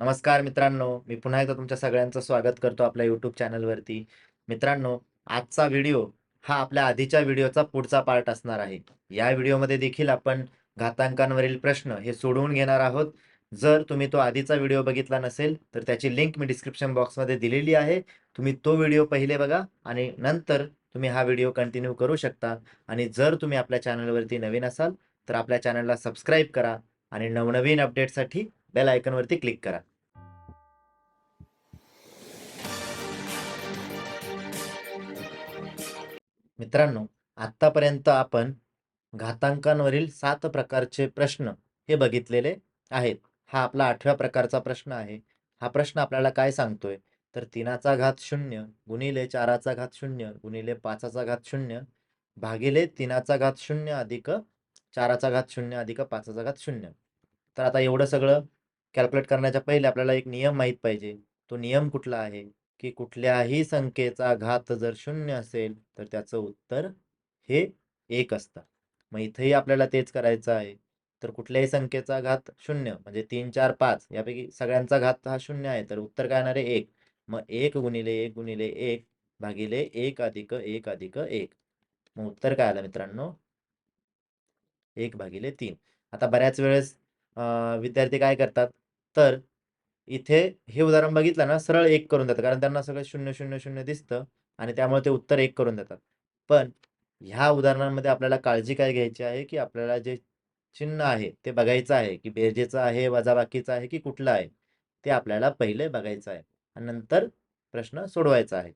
नमस्कार मित्रांनो मी पुन्हा एकदा तुमच्या सगळ्यांचं स्वागत करतो आपल्या यूट्यूब चॅनलवरती. मित्रांनो आजचा व्हिडिओ हा आपल्या आधीच्या व्हिडिओचा पुढचा पार्ट असणार आहे. या व्हिडिओमध्ये देखील आपण घातांकांवरील प्रश्न हे सोडवून घेणार आहोत. जर तुम्ही तो आधीचा व्हिडिओ बघितला नसेल तर त्याची लिंक मी डिस्क्रिप्शन बॉक्समध्ये दिलेली आहे. तुम्ही तो व्हिडिओ पहिले बघा आणि नंतर तुम्ही हा व्हिडिओ कंटिन्यू करू शकता. आणि जर तुम्ही आपल्या चॅनलवरती नवीन असाल तर आपल्या चॅनलला सबस्क्राईब करा आणि नवनवीन अपडेटसाठी बेल आयकॉनवरती क्लिक करा. मित्रांनो आत्तापर्यंत आपण घातांकांवरील सात प्रकारचे प्रश्न हे बघितलेले आहेत. हा आपला आठव्या प्रकारचा प्रश्न आहे. हा प्रश्न आपल्याला काय सांगतोय? तर तीनाचा घात शून्य गुणिले चाराचा घात शून्य गुणिले पाचाचा घात शून्य भागिले तीनाचा घात शून्य अधिक चाराचा घात शून्य अधिक पाचाचा घात शून्य. तर आता एवढं सगळं कॅल्क्युलेट करण्याच्या पहिले आपल्याला एक नियम माहीत पाहिजे. तो नियम कुठला आहे? की कुठल्याही संख्येचा घात जर शून्य असेल तर त्याचं उत्तर हे एक असतं. मग इथेही आपल्याला तेच करायचं आहे. तर कुठल्याही संख्येचा घात शून्य म्हणजे तीन चार पाच यापैकी सगळ्यांचा घात हा शून्य आहे तर उत्तर काय येणार आहे? एक. मग एक गुणिले एक गुणिले एक भागिले एक अधिक एक अधिक एक. मग उत्तर काय आलं मित्रांनो? एक भागिले तीन. आता बऱ्याच वेळेस विद्यार्थी काय करतात? तर इथे हे उदाहरण बघितलं ना सरळ एक करून देतात. कारण त्यांना सगळं शून्य शून्य शून्य दिसतं आणि त्यामुळे ते उत्तर एक करून देतात. पण ह्या उदाहरणांमध्ये आपल्याला काळजी काय घ्यायची आहे की आपल्याला जे चिन्ह आहे ते बघायचं आहे की बेरजेचं आहे वजाबाकीचं आहे की कुठलं आहे ते आपल्याला पहिले बघायचं आहे आणि नंतर प्रश्न सोडवायचा आहे.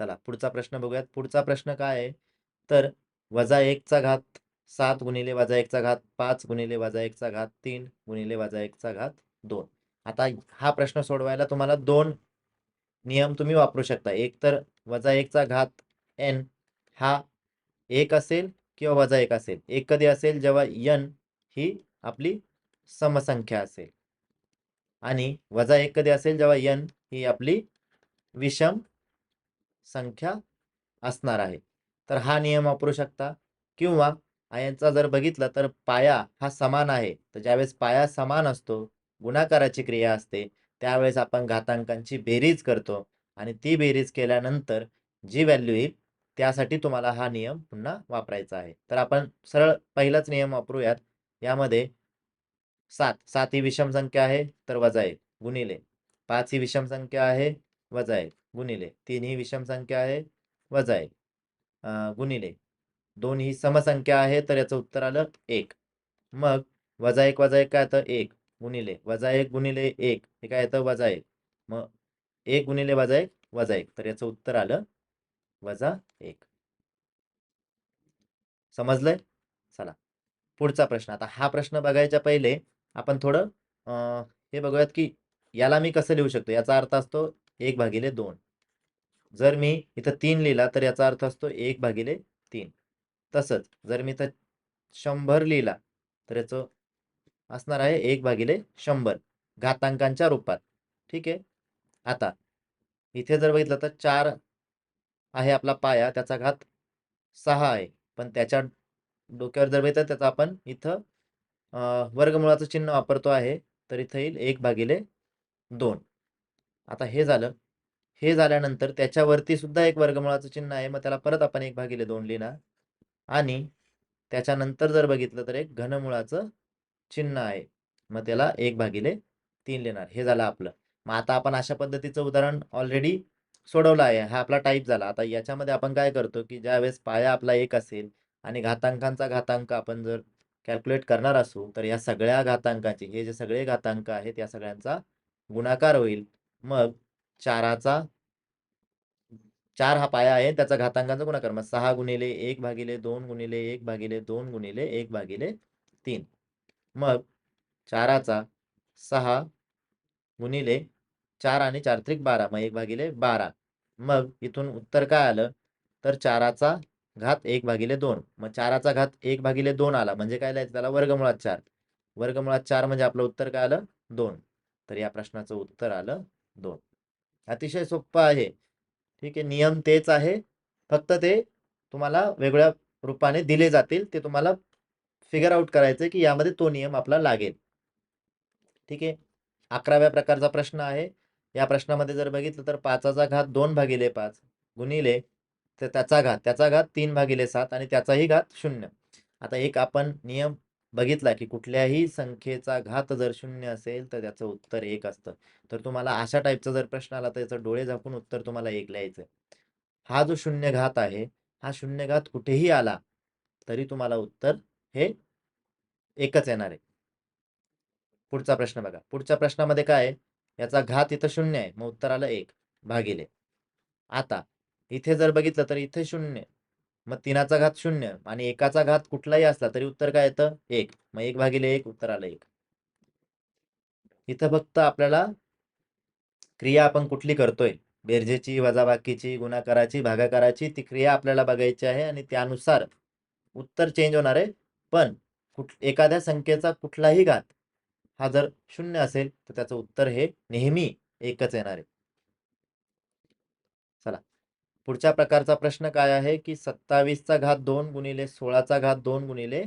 चला पुढचा प्रश्न बघूयात. पुढचा प्रश्न काय आहे? तर वजा एकचा घात सात गुणिले वजा एकचा घात पाच गुणिले वजा एकचा घात तीन गुणिले वजा एकचा घात दोन. आता हा प्रश्न सोडवायला तुम्हाला दोन नियम तुम्ही वापरू शकता. एक तर वजा एकचा घात एन हा एक असेल किंवा वजा एक असेल. एक कधी असेल जेव्हा यन ही आपली समसंख्या असेल. आणि वजा एक कधी असेल जेव्हा यन ही आपली विषम संख्या असणार आहे. तर हा नियम वापरू शकता किंवा यांचा जर बघितलं तर पाया हा समान आहे. तर ज्यावेळेस पाया समान असतो गुणाकाराची क्रिया असते त्यावेळेस आपण घातांकांची बेरीज करतो आणि ती बेरीज केल्यानंतर जी व्हॅल्यू येईल त्यासाठी तुम्हाला हा नियम पुन्हा वापरायचा आहे. तर आपण सरळ पहिलाच नियम वापरूयात. यामध्ये सात सात ही विषम संख्या आहे तर वजा एक गुणिले. पाच ही विषम संख्या आहे वजा एक गुणिले. तीन ही विषम संख्या आहे वजा एक गुणिले. दोन ही समसंख्या आहे तर याचं उत्तर आलं एक. मग वजा एक वजा एक काय येतं? एक. गुणिले. वजा एक गुणिले एक. हे काय येतं? वजा एक. मग एक गुणिले वजा एक वजा एक. तर याचं उत्तर आलं वजा एक. समजलंय? चला. पुढचा प्रश्न. आता हा प्रश्न बघायच्या पहिले आपण थोडं हे बघूयात की याला मी कसं लिहू शकतो? याचा अर्थ असतो एक भागिले दोन. जर मी इथं तीन लिहिला तर याचा अर्थ असतो एक भागिले तीन. तसंच जर मी इथं शंभर लिहिला तर याचं असणार आहे एक भागिले शंभर घातांकांच्या रूपात. ठीक आहे? आता इथे जर बघितलं तर चार आहे आपला पाया त्याचा घात सहा आहे. पण त्याच्या डोक्यावर जर बघितलं त्याचा आपण इथं वर्गमुळाचं चिन्ह वापरतो आहे तर इथं येईल एक भागिले दोन. आता हे झालं. हे झाल्यानंतर त्याच्यावरती सुद्धा एक वर्गमुळाचं चिन्ह आहे मग त्याला परत आपण एक भागिले दोन लिहिणार. आणि त्याच्यानंतर जर बघितलं तर एक घनमुळाचं चिन्ह आहे. मग त्याला एक भागिले तीन लिहिणार हे झालं आपलं. मग आता आपण अशा पद्धतीचं उदाहरण ऑलरेडी सोडवलं आहे. हा आपला टाईप झाला. आता याच्यामध्ये आपण काय करतो की ज्यावेळेस पाया आपला एक असेल आणि घातांकांचा घातांक आपण जर कॅल्क्युलेट करणार असू तर या सगळ्या घातांकाचे हे जे सगळे घातांक आहेत या सगळ्यांचा गुणाकार होईल. मग चाराचा चार हा पाया आहे त्याचा घातांकाचा गुणाकार मग सहा गुणिले एक भागिले दोन गुणिले एक भागिले दोन गुणिले एक भागिले तीन. मग चाराचा सहा गुणिले चार आणि चार त्रिक बारा मग एक भागिले बारा. मग इथून उत्तर काय आलं? तर चाराचा घात एक भागिले दोन. मग चाराचा घात एक भागिले दोन आला. म्हणजे काय लिहायचं त्याला? वर्गमुळात चार. वर्गमुळात चार म्हणजे आपलं उत्तर काय आलं? दोन. तर या प्रश्नाचं उत्तर आलं दोन. अतिशय सोपं आहे. ठीक आहे नियम तेच आहे. फक्त ते तुम्हाला वेगळ्या रूपाने दिले जातील ते तुम्हाला फिगर आउट करायचं की यामध्ये तो नियम आपला लागेल. ठीक आहे? अकराव्या प्रकारचा प्रश्न आहे. या प्रश्नामध्ये जर बघितलं तर पाचाचा घात दोन भागिले पाच गुणिले तर त्याचा घात त्याचा घात तीन भागिले सात आणि त्याचाही घात शून्य. आता एक आपण नियम बघितला की कुठल्याही संख्येचा घात जर शून्य असेल तर त्याचं उत्तर एक असतं. तर तुम्हाला अशा टाईपचा जर प्रश्न आला तर याचं डोळे झाकून उत्तर तुम्हाला एक लिहायचं हा जो शून्य घात आहे हा शून्य घात कुठेही आला तरी तुम्हाला उत्तर हे एकच येणार आहे. पुढचा प्रश्न बघा. पुढच्या प्रश्नामध्ये काय याचा घात इथं शून्य आहे मग उत्तर आलं एक. भागिले. आता इथे जर बघितलं तर इथे शून्य. मग तीनाचा घात शून्य आणि एकाचा घात कुठलाही असला तरी उत्तर काय येतं? एक. मग एक भागिले एक उत्तर आलं एक. इथं फक्त आपल्याला क्रिया आपण कुठली करतोय? बेरजेची वजाबाकीची गुणाकाराची भागाकाराची ती क्रिया आपल्याला बघायची आहे आणि त्यानुसार उत्तर चेंज होणार आहे. पण कुठ एखाद्या संख्येचा कुठलाही घात हा जर शून्य असेल तर त्याचं उत्तर हे नेहमी एकच येणार आहे. पुढच्या प्रकारचा प्रश्न काय आहे की सत्तावीसचा घात दोन गुणिले सोळाचा घात दोन गुणिले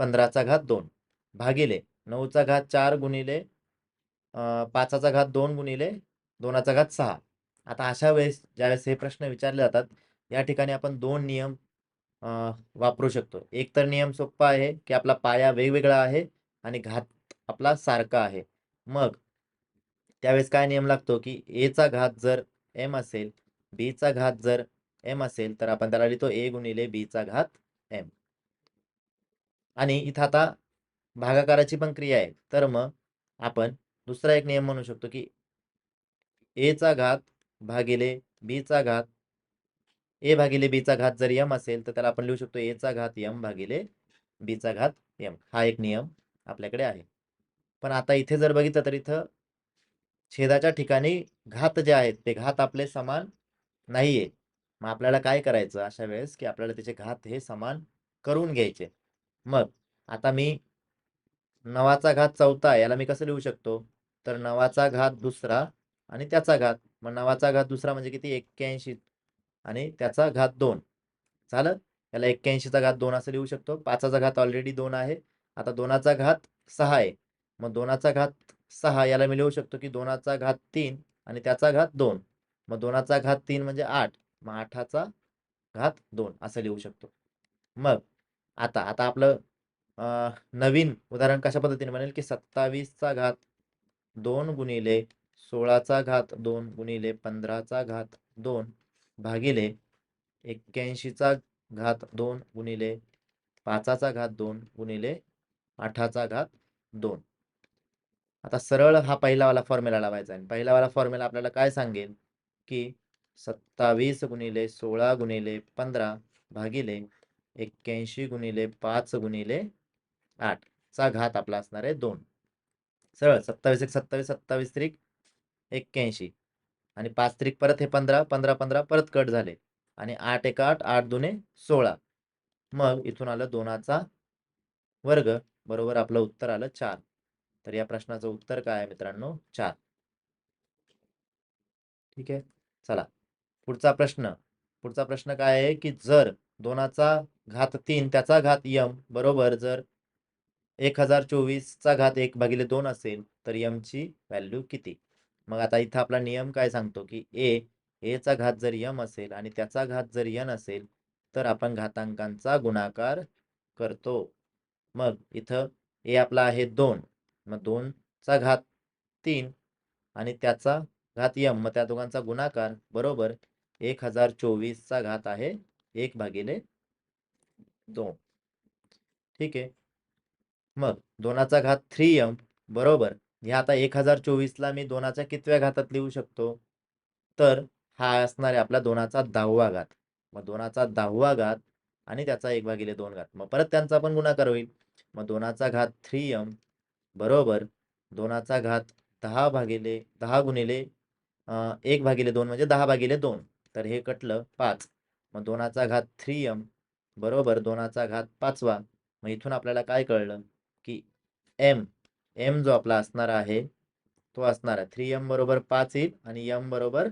पंधराचा घात दोन भागिले नऊचा घात चार गुणिले पाचाचा घात दोन गुणिले दोनाचा घात सहा. आता अशा वेळेस ज्यावेळेस हे प्रश्न विचारले जातात या ठिकाणी आपण दोन नियम वापरू शकतो. एक तर नियम सोप्पा आहे की आपला पाया वेगवेगळा आहे आणि घात आपला सारखा आहे. मग त्यावेळेस काय नियम लागतो की एचा घात जर एम असेल बी चा घात जर एम असेल तर आपण त्याला लिहितो ए गुणिले बी चा घात एम आणि इथं आता भागाकाराची पण क्रिया आहे. तर मग आपण दुसरा एक नियम म्हणू शकतो की ए चा घात भागिले बी चा घात ए भागिले बी चा घात जर यम असेल तर त्याला आपण लिहू शकतो ए चा घात यम भागिले बी चा घात यम हा एक नियम आपल्याकडे आहे. पण आता इथे जर बघितलं तर इथं छेदाच्या ठिकाणी घात जे आहेत ते घात आपले समान नाहीये. मग आपल्याला काय करायचं अशा वेळेस की आपल्याला त्याचे घात हे समान करून घ्यायचे. मग आता मी नवाचा घात चौथा याला मी कसं लिहू शकतो? तर नवाचा घात दुसरा आणि त्याचा घात. मग नवाचा घात दुसरा म्हणजे किती? एक्क्याऐंशी आणि त्याचा घात दोन. झालं? याला एक्क्याऐंशीचा घात दोन असं लिहू शकतो. पाचाचा घात ऑलरेडी दोन आहे. आता दोनाचा घात सहा आहे. मग दोनाचा घात सहा याला मी लिहू शकतो की दोनाचा घात तीन आणि त्याचा घात दोन. मग दोनाचा घात तीन म्हणजे आठ. मग आठाचा घात दोन असं लिहू शकतो. मग आता आता आपलं नवीन उदाहरण कशा पद्धतीने बनेल की सत्तावीसचा घात दोन गुणिले सोळाचा घात दोन गुणिले पंधराचा घात दोन भागिले एक्क्याऐंशीचा घात दोन गुणिले पाचाचा घात दोन गुणिले आठाचा घात दोन. आता सरळ हा पहिलावाला फॉर्म्युला लावायचा आहे. पहिलावाला फॉर्म्युला आपल्याला काय सांगेल? की सत्तावीस गुणिले सोळा गुणिले पंधरा भागिले एक्क्याऐंशी गुणिले पाच गुणिले आठ चा घात आपला असणार आहे दोन. सरळ सत्तावीस एक सत्तावीस सत्तावीस त्रिक एक्क्याऐंशी. आणि पाच त्रिक परत हे पंधरा पंधरा पंधरा परत कट झाले. आणि आठ एक आठ आठ दुने सोळा. मग इथून आलं दोनाचा वर्ग. बरोबर आपलं उत्तर आलं चार. तर या प्रश्नाचं उत्तर काय आहे मित्रांनो? चार. ठीक आहे? चला. पुढचा प्रश्न. पुढचा प्रश्न काय आहे की जर दोनाचा घात तीन त्याचा घात यम बरोबर जर एक हजार चोवीसचा घात एक भागिले दोन असेल तर यमची व्हॅल्यू किती? मग आता इथं आपला नियम काय सांगतो की ए एचा घात जर यम असेल आणि त्याचा घात जर यन असेल तर आपण घातांकांचा गुणाकार करतो. मग इथं ए आपला आहे दोन. मग दोनचा घात तीन आणि त्याचा घात यम. मग त्या दोघांचा गुणाकार बरोबर एक हजार चोवीसचा घात आहे एक भागिले दोन. ठीक आहे. मग दोनाचा घात थ्री यम बरोबर. ह्या आता एक हजार चोवीसला मी दोनाच्या कितव्या घातात लिहू शकतो? तर हा असणार आहे आपला दोनाचा दहावा घात. मग दोनाचा दहावा घात आणि त्याचा एक भागिले दोन घात. मग परत त्यांचा पण गुणाकार होईल. मग दोनाचा घात थ्री यम बरोबर. दोनाचा घात दहा भागिले दहा गुणिले एक भागिले दोन म्हणजे दहा भागिले दोन. तर हे कटलं पाच. मग दोनाचा घात थ्री यम बरोबर. दोनाचा घात पाचवा. मग इथून आपल्याला काय कळलं? की एम एम जो आपला असणार आहे तो असणार आहे. थ्री एम बरोबर पाच येईल आणि यम बरोबर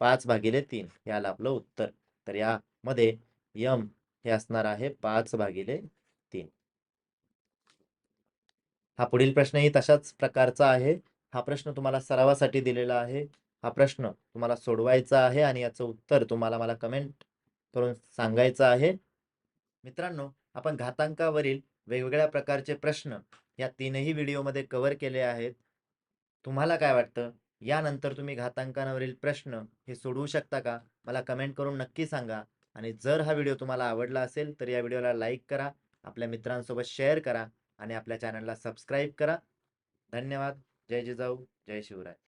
पाच भागिले तीन. याला आपलं उत्तर. तर यामध्ये यम हे असणार आहे पाच भागिले तीन. हा पुढील प्रश्नही तशाच प्रकारचा आहे. हा प्रश्न तुम्हाला सरावासाठी दिलेला आहे. हा प्रश्न तुम्हाला सोडवायचा आहे आणि याचं उत्तर तुम्हाला मला कमेंट करून सांगायचं आहे. मित्रांनो, आपण घातांकावरील वेगवेगळ्या प्रकारचे प्रश्न या तीनही व्हिडिओमध्ये कव्हर केले आहेत. तुम्हाला काय वाटतं? यानंतर तुम्ही घातांकावरील प्रश्न हे सोडवू शकता का? मला कमेंट करून नक्की सांगा आणि जर हा व्हिडिओ तुम्हाला आवडला असेल, तर या व्हिडिओला लाईक करा, आपल्या मित्रांसोबत शेअर करा आणि आपल्या चॅनलला सबस्क्राईब करा. धन्यवाद. जय जिजाऊ, जय शिवराय.